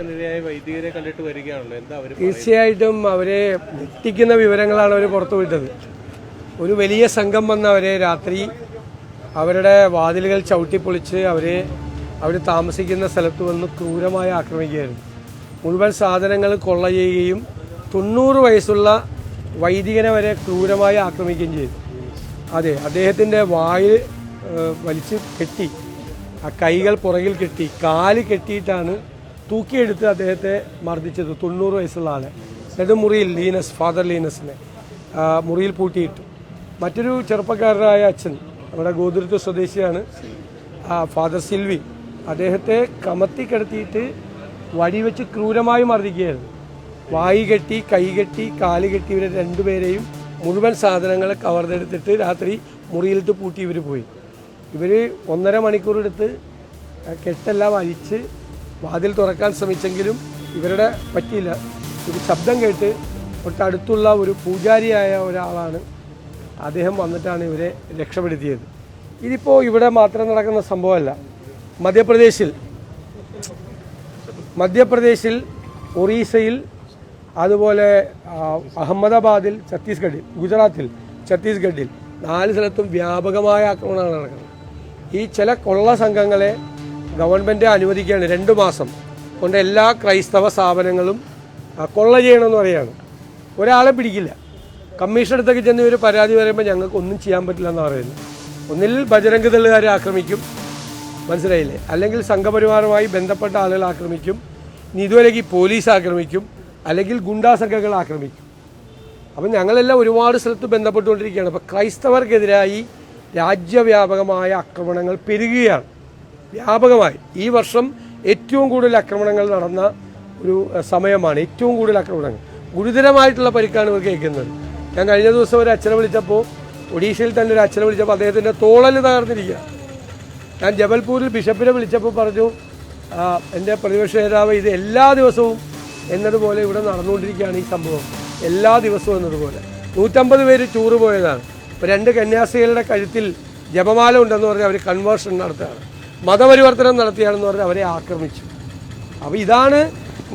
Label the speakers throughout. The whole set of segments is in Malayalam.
Speaker 1: വൈദികരെ കണ്ടിട്ട് വരികയാണല്ലോ.
Speaker 2: തീർച്ചയായിട്ടും അവരെ ഞെട്ടിക്കുന്ന വിവരങ്ങളാണ് അവർ പുറത്തുവിട്ടത് ഒരു വലിയ സംഘം വന്ന് അവരെ രാത്രി അവരുടെ വാതിലുകൾ ചവിട്ടിപ്പൊളിച്ച് അവരെ അവർ താമസിക്കുന്ന സ്ഥലത്ത് വന്ന് ക്രൂരമായി ആക്രമിക്കുകയായിരുന്നു. മുഴുവൻ സാധനങ്ങൾ കൊള്ള ചെയ്യുകയും തൊണ്ണൂറ് വയസ്സുള്ള വൈദികനെ വരെ ക്രൂരമായി ആക്രമിക്കുകയും ചെയ്തു. അതെ അദ്ദേഹത്തിന്റെ വായിൽ വലിച്ച് കെട്ടി ആ കൈകൾ പുറകിൽ കെട്ടി കാൽ കെട്ടിയിട്ടാണ് തൂക്കിയെടുത്ത് അദ്ദേഹത്തെ മർദ്ദിച്ചത് തൊണ്ണൂറ് വയസ്സുള്ള ആളെ നെടുമുറിയിൽ മുറിയിൽ ലീനസ് ഫാദർ ലീനസിനെ മുറിയിൽ പൂട്ടിയിട്ടു. മറ്റൊരു ചെറുപ്പക്കാരനായ അച്ഛൻ നമ്മുടെ ഗോതിരത്വ സ്വദേശിയാണ് ഫാദർ സിൽവി. അദ്ദേഹത്തെ കമത്തി കിടത്തിയിട്ട് വഴിവെച്ച് ക്രൂരമായി മർദ്ദിക്കുകയായിരുന്നു. വായി കെട്ടി കൈ കെട്ടി കാൽ കെട്ടി ഇവരെ രണ്ടുപേരെയും മുഴുവൻ സാധനങ്ങൾ കവർന്നെടുത്തിട്ട് രാത്രി മുറിയിലിട്ട് പൂട്ടി ഇവർ പോയി. ഇവർ ഒന്നര മണിക്കൂർ എടുത്ത് കെട്ടെല്ലാം അഴിച്ച് വാതിൽ തുറക്കാൻ ശ്രമിച്ചെങ്കിലും ഇവരുടെ പറ്റിയില്ല. ഒരു ശബ്ദം കേട്ട് തൊട്ടടുത്തുള്ള ഒരു പൂജാരിയായ ഒരാളാണ് അദ്ദേഹം വന്നിട്ടാണ് ഇവരെ രക്ഷപ്പെടുത്തിയത്. ഇതിപ്പോൾ ഇവിടെ മാത്രം നടക്കുന്ന സംഭവമല്ല. മധ്യപ്രദേശിൽ മധ്യപ്രദേശിൽ ഒറീസയിൽ അതുപോലെ അഹമ്മദാബാദിൽ ഛത്തീസ്ഗഡിൽ ഗുജറാത്തിൽ ഛത്തീസ്ഗഡിൽ നാല് സ്ഥലത്തും വ്യാപകമായ ആക്രമണമാണ് നടക്കുന്നത്. ഈ ചില കൊള്ള സംഘങ്ങളെ ഗവൺമെന്റ് അനുവദിക്കുകയാണ് രണ്ട് മാസം. കൊണ്ട് എല്ലാ ക്രൈസ്തവ സ്ഥാപനങ്ങളും കൊള്ള ചെയ്യണമെന്ന് പറയുകയാണ് ഒരാളെ പിടിക്കില്ല. കമ്മീഷൻ അടുത്തൊക്കെ ചെന്ന് ഒരു പരാതി പറയുമ്പോൾ ഞങ്ങൾക്ക് ഒന്നും ചെയ്യാൻ പറ്റില്ല എന്ന് പറയുന്നത്. ഒന്നിൽ ബജരംഗ് ദളുകാരെ ആക്രമിക്കും. മനസ്സിലായില്ലേ? അല്ലെങ്കിൽ സംഘപരിവാറുമായി ബന്ധപ്പെട്ട ആളുകൾ ആക്രമിക്കും. ഇനി ഇതുവരെയ്ക്ക് പോലീസ് ആക്രമിക്കും. അല്ലെങ്കിൽ ഗുണ്ടാ സംഘങ്ങൾ ആക്രമിക്കും. അപ്പം ഞങ്ങളെല്ലാം ഒരുപാട് സ്ഥലത്ത് ബന്ധപ്പെട്ടുകൊണ്ടിരിക്കുകയാണ്. അപ്പോൾ ക്രൈസ്തവർക്കെതിരായി രാജ്യവ്യാപകമായ ആക്രമണങ്ങൾ പെരുകുകയാണ്. വ്യാപകമായി. ഈ വർഷം ഏറ്റവും കൂടുതൽ ആക്രമണങ്ങൾ നടന്ന ഒരു സമയമാണ് ഏറ്റവും കൂടുതൽ ആക്രമണങ്ങൾ. ഗുരുതരമായിട്ടുള്ള പരിക്കാണ് ഇവർ കേൾക്കുന്നത്. ഞാൻ കഴിഞ്ഞ ദിവസം ഒരു അച്ഛനെ വിളിച്ചപ്പോൾ ഒഡീഷയിൽ തന്നെ ഒരു അച്ഛനെ വിളിച്ചപ്പോൾ അദ്ദേഹത്തിന്റെ തോളൽ തകർന്നിരിക്കുക ഞാൻ ജബൽപൂരിൽ ബിഷപ്പിനെ വിളിച്ചപ്പോൾ പറഞ്ഞു എന്റെ പ്രതിപക്ഷ നേതാവ് ഇത് എല്ലാ ദിവസവും എന്നതുപോലെ ഇവിടെ നടന്നുകൊണ്ടിരിക്കുകയാണ് ഈ സംഭവം. എല്ലാ ദിവസവും എന്നതുപോലെ. നൂറ്റമ്പത് പേര് ടൂറ് പോയതാണ്. ഇപ്പോൾ രണ്ട് കന്യാസികളുടെ കഴുത്തിൽ ജപമാല ഉണ്ടെന്ന് പറഞ്ഞ് അവർ കൺവേർഷൻ നടത്തുകയാണ്. മതപരിവർത്തനം നടത്തിയാണെന്ന് പറഞ്ഞ് അവരെ ആക്രമിച്ചു. അപ്പോൾ ഇതാണ്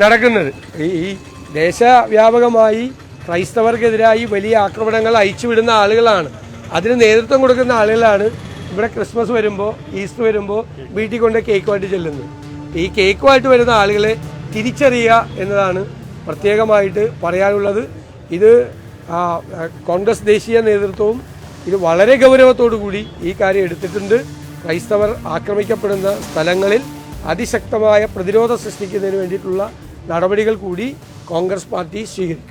Speaker 2: നടക്കുന്നത്. ഈ ദേശവ്യാപകമായി ക്രൈസ്തവർക്കെതിരായി വലിയ ആക്രമണങ്ങൾ അയച്ചുവിടുന്ന ആളുകളാണ്. അതിന് നേതൃത്വം കൊടുക്കുന്ന ആളുകളാണ് ഇവിടെ ക്രിസ്മസ് വരുമ്പോൾ ഈസ്റ്റർ വരുമ്പോൾ വീട്ടിൽ കൊണ്ട് കേക്കുമായിട്ട് ചെല്ലുന്നത്. ഈ കേക്കുമായിട്ട് വരുന്ന ആളുകളെ തിരിച്ചറിയുക എന്നതാണ് പ്രത്യേകമായിട്ട് പറയാനുള്ളത്. ഇത് കോൺഗ്രസ് ദേശീയ നേതൃത്വവും ഇത് വളരെ ഗൗരവത്തോടു കൂടി ഈ കാര്യം എടുത്തിട്ടുണ്ട്. ക്രൈസ്തവർ ആക്രമിക്കപ്പെടുന്ന സ്ഥലങ്ങളിൽ അതിശക്തമായ പ്രതിരോധം സൃഷ്ടിക്കുന്നതിന് വേണ്ടിയിട്ടുള്ള നടപടികൾ കൂടി കോൺഗ്രസ് പാർട്ടി സ്വീകരിക്കും.